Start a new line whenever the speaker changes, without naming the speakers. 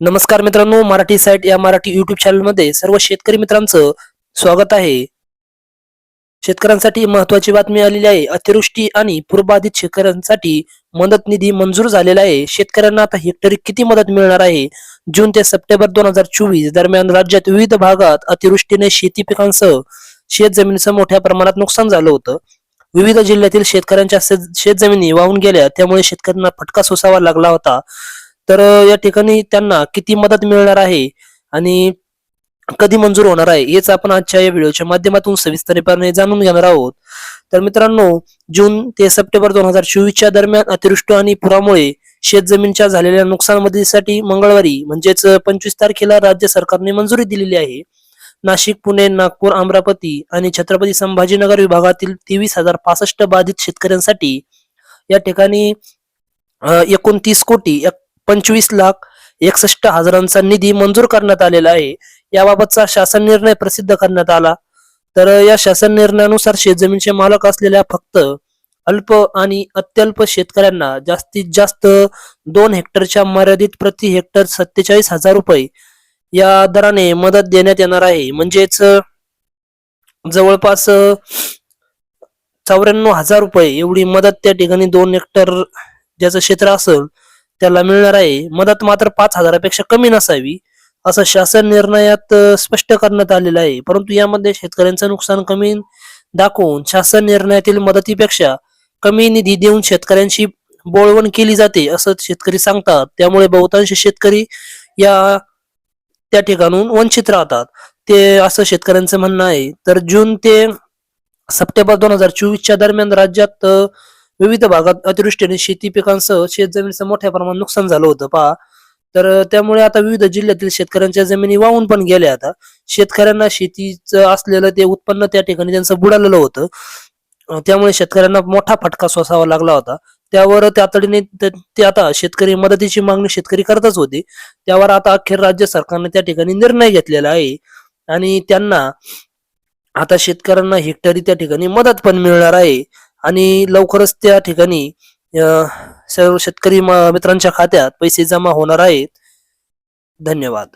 नमस्कार मित्रांनो मराठी साईट या मराठी युट्यूब चॅनलमध्ये सर्व शेतकरी मित्रांचं स्वागत आहे. शेतकऱ्यांसाठी महत्वाची बातमी आलेली आहे. अतिवृष्टी आणि पूरबाधित शेतकऱ्यांसाठी मदत निधी मंजूर झालेला आहे. शेतकऱ्यांना आता हेक्टरी किती मदत मिळणार आहे? जून ते सप्टेंबर दोन हजार चोवीस दरम्यान राज्यात विविध भागात अतिवृष्टीने शेती पिकांसह शेत जमिनीचं मोठ्या प्रमाणात नुकसान झालं होतं. विविध जिल्ह्यातील शेतकऱ्यांच्या शेत- शेतजमिनी वाहून गेल्या. त्यामुळे शेतकऱ्यांना फटका सोसावा लागला होता. तर या ठिकाणी त्यांना किती मदत मिळणार आहे आणि कधी मंजूर होणार आहे हेच आपण आजच्या या व्हिडिओच्या माध्यमातून सविस्तरपणे जाणून घेणार आहोत. तर मित्रांनो जून ते सप्टेंबर दोन हजार चोवीसच्या दरम्यान अतिवृष्टी आणि पुरामुळे शेतजमीनच्या झालेल्या नुकसान मदतीसाठी मंगळवारी म्हणजेच पंचवीस तारखेला राज्य सरकारने मंजुरी दिलेली आहे. नाशिक पुणे नागपूर अमरावती आणि छत्रपती संभाजीनगर विभागातील तेवीस हजार पासष्ट बाधित शेतकऱ्यांसाठी या ठिकाणी एकोणतीस कोटी एक- पंचवीस लाख एकसष्ट हजारांचा निधी मंजूर करण्यात आलेला आहे. याबाबतचा शासन निर्णय प्रसिद्ध करण्यात आला. तर या शासन निर्णयानुसार शेतजमीनचे मालक असलेल्या फक्त अल्प आणि अत्यल्प शेतकऱ्यांना जास्तीत जास्त दोन हेक्टरच्या मर्यादित प्रति हेक्टर सत्तेचाळीस हजार रुपये या दराने मदत देण्यात येणार आहे. म्हणजेच जवळपास चौऱ्याण्णव हजार रुपये एवढी मदत त्या ठिकाणी दोन हेक्टर ज्याचं क्षेत्र असेल त्याला मिळणार आहे. मदत मात्र पाच हजारापेक्षा कमी नसावी असं शासन निर्णयात स्पष्ट करण्यात आलेलं आहे. परंतु यामध्ये शेतकऱ्यांचं नुकसान कमी दाखवून शासन निर्णयातील मदतीपेक्षा कमी निधी देऊन शेतकऱ्यांची बोळवण केली जाते असं शेतकरी सांगतात. त्यामुळे बहुतांश शेतकरी या त्या ठिकाणून वंचित राहतात. ते असं शेतकऱ्यांचं म्हणणं आहे. तर जून ते सप्टेंबर दोन हजार चोवीसच्या दरम्यान राज्यात विविध भागात अतिवृष्टीने शेती पिकांसह शेतजमिनीचं मोठ्या प्रमाणात नुकसान झालं होतं पहा. तर त्यामुळे आता विविध जिल्ह्यातील शेतकऱ्यांच्या जमिनी वाहून पण गेल्या आता. शेतकऱ्यांना शेतीचं असलेलं ते उत्पन्न त्या ठिकाणी त्यांचं बुडालेलं होतं. त्यामुळे शेतकऱ्यांना मोठा फटका सोसावा लागला होता. त्यावर तातडीने ते ते आता शेतकरी मदतीची मागणी शेतकरी करतच होते. त्यावर आता अखेर राज्य सरकारने त्या ठिकाणी निर्णय घेतलेला आहे. आणि त्यांना आता शेतकऱ्यांना हेक्टरी त्या ठिकाणी मदत पण मिळणार आहे. आणि लवकरच त्या ठिकाणी सर्व शेतकरी मित्रांच्या खात्यात पैसे जमा होणार आहेत. धन्यवाद.